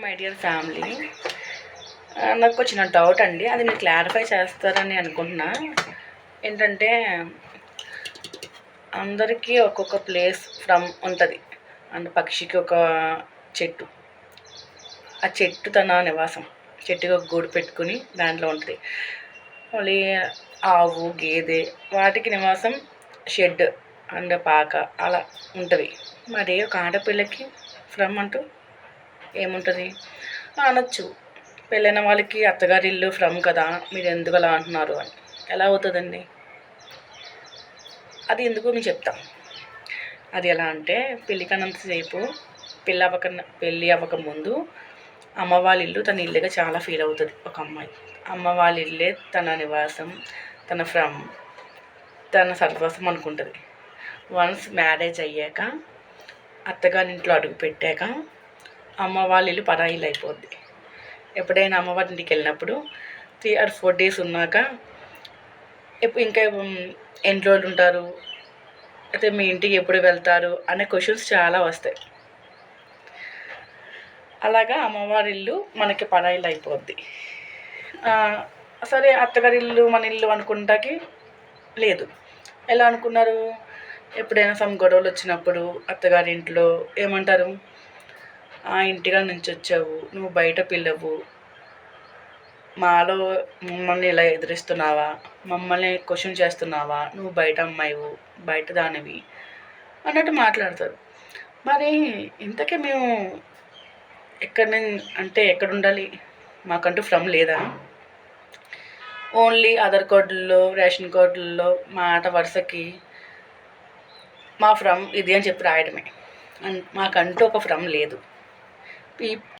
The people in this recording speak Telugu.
మై డియర్ ఫ్యామిలీ నాకు చిన్న డౌట్ అండి. అది మీరు క్లారిఫై చేస్తారని అనుకుంటున్నా. ఏంటంటే అందరికీ ఒక్కొక్క ప్లేస్ ఫ్రమ్ ఉంటుంది. అండ్ పక్షికి ఒక చెట్టు. ఆ చెట్టు తన నివాసం. చెట్టుకి ఒక గూడు పెట్టుకుని దాంట్లో ఉంటుంది. మళ్ళీ ఆవు గేదె వాటికి నివాసం షెడ్ అండ్ పాక అలా ఉంటుంది. మరి ఒక ఆడపిల్లకి ఫ్రమ్ అంటూ ఏముంటుంది? అనొచ్చు. పెళ్ళైన వాళ్ళకి అత్తగారి ఇల్లు ఫ్రమ్ కదా మీరు ఎందుకు అలా అంటున్నారు అని. ఎలా అవుతుందండి? అది ఎందుకు మీకు చెప్తాం. అది ఎలా అంటే పెళ్ళి కన్నంతసేపు పెళ్ళి అవ్వక పెళ్ళి అవ్వక ముందు అమ్మ వాళ్ళ ఇల్లు తన ఇల్లుగా చాలా ఫీల్ అవుతుంది. ఒక అమ్మాయి. అమ్మ వాళ్ళ ఇల్లే తన నివాసం తన ఫ్రమ్ తన సర్వస్వం అనుకుంటుంది. వన్స్ మ్యారేజ్ అయ్యాక అత్తగారి ఇంట్లో అడుగు పెట్టాక అమ్మ వాళ్ళ ఇల్లు పరాయిలు అయిపోద్ది. ఎప్పుడైనా అమ్మవారి ఇంటికి వెళ్ళినప్పుడు త్రీ ఆర్ ఫోర్ డేస్ ఉన్నాక ఇంకా ఎన్ని రోజులు ఉంటారు? అయితే మీ ఇంటికి ఎప్పుడు వెళ్తారు? అనే క్వశ్చన్స్ చాలా వస్తాయి. అలాగా అమ్మవారి ఇల్లు మనకి పరాయిలు అయిపోద్ది. సరే అత్తగారి ఇల్లు మన ఇల్లు అనుకుంటాకి లేదు. ఎలా అనుకున్నారు? ఎప్పుడైనా సమ్ గొడవలు వచ్చినప్పుడు అత్తగారి ఇంట్లో ఏమంటారు? ఆ ఇంటిగా నుంచి వచ్చావు నువ్వు బయట పిల్లవు. మాలో మమ్మల్ని ఇలా ఎదిరిస్తున్నావా? మమ్మల్ని క్వశ్చన్ చేస్తున్నావా? నువ్వు బయట అమ్మాయివు బయట దానివి అన్నట్టు మాట్లాడతారు. మరి ఇంతకీ మేము ఎక్కడ అంటే ఎక్కడ ఉండాలి? మాకంటూ ఫ్రమ్ లేదా? ఓన్లీ ఆధార్ కార్డుల్లో రేషన్ కార్డుల్లో మాట వరుసకి మా ఫ్రమ్ ఇది అని చెప్పి రాయడమే. అన్- మాకంటూ ఒక ఫ్రమ్ లేదు. peep